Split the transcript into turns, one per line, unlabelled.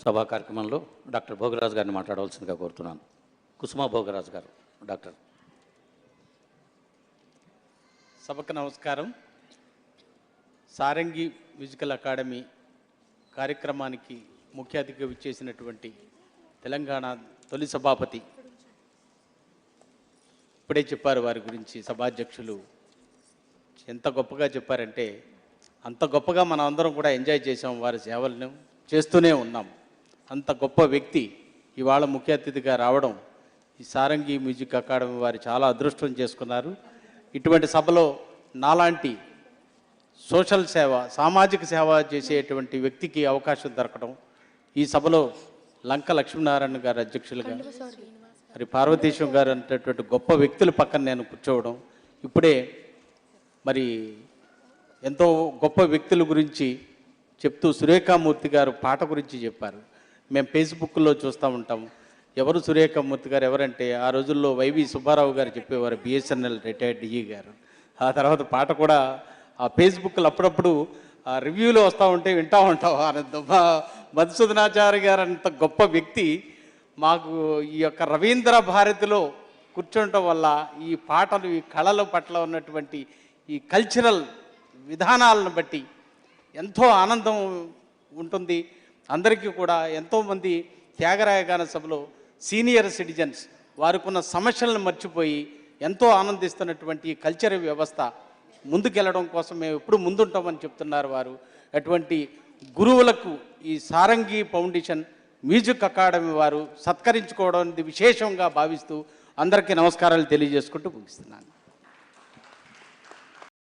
సభా కార్యక్రమంలో డాక్టర్ భోగరాజు గారిని మాట్లాడవలసిందిగా కోరుతున్నాను. కుసుమా భోగరాజు గారు డాక్టర్.
సభకు నమస్కారం. సారంగి మ్యూజికల్ అకాడమీ కార్యక్రమానికి ముఖ్య అతిథిగా విచ్చేసినటువంటి తెలంగాణ తొలి సభాపతి ఇప్పుడే చెప్పారు వారి గురించి సభాధ్యక్షులు. ఎంత గొప్పగా చెప్పారంటే అంత గొప్పగా మనం అందరం కూడా ఎంజాయ్ చేసాం వారి సేవలను చేస్తూనే ఉన్నాం. అంత గొప్ప వ్యక్తి ఇవాళ ముఖ్య అతిథిగా రావడం ఈ సారంగి మ్యూజిక్ అకాడమీ వారు చాలా అదృష్టం చేసుకున్నారు. ఇటువంటి సభలో నాలాంటి సోషల్ సేవ సామాజిక సేవ చేసేటువంటి వ్యక్తికి అవకాశం దొరకడం ఈ సభలో లంక లక్ష్మీనారాయణ గారు అధ్యక్షులుగా మరి పార్వతీశం గారు అనేటటువంటి గొప్ప వ్యక్తుల పక్కన నేను కూర్చోవడం ఇప్పుడే మరి ఎంతో గొప్ప వ్యక్తుల గురించి చెప్తూ సురేఖామూర్తి గారు పాట గురించి చెప్పారు. మేము ఫేస్బుక్లో చూస్తూ ఉంటాం. ఎవరు సురేఖామూర్తి గారు ఎవరంటే ఆ రోజుల్లో వైవి సుబ్బారావు గారు చెప్పేవారు బిఎస్ఎన్ఎల్ రిటైర్డ్ డిఈ గారు. ఆ తర్వాత పాట కూడా ఆ ఫేస్బుక్లో అప్పుడప్పుడు ఆ రివ్యూలో వస్తూ ఉంటే వింటూ ఉంటాం. ఆనందం మా మధుసూదనాచారి గారు అంత గొప్ప వ్యక్తి. మాకు ఈ యొక్క రవీంద్ర భారతిలో కూర్చోవటం వల్ల ఈ పాటలు ఈ కళల పట్ల ఉన్నటువంటి ఈ కల్చరల్ విధానాలను బట్టి ఎంతో ఆనందం ఉంటుంది. అందరికీ కూడా ఎంతోమంది త్యాగరాయగాన సభలో సీనియర్ సిటిజన్స్ వారికున్న సమస్యలను మర్చిపోయి ఎంతో ఆనందిస్తున్నటువంటి ఈ కల్చర్ వ్యవస్థ ముందుకెళ్ళడం కోసం మేము ఎప్పుడు ముందుంటామని చెప్తున్నారు వారు. అటువంటి గురువులకు ఈ సారంగి ఫౌండేషన్ మ్యూజిక్ అకాడమీ వారు సత్కరించుకోవడం విశేషంగా భావిస్తూ అందరికీ నమస్కారాలు తెలియజేసుకుంటూ ముగిస్తున్నాను.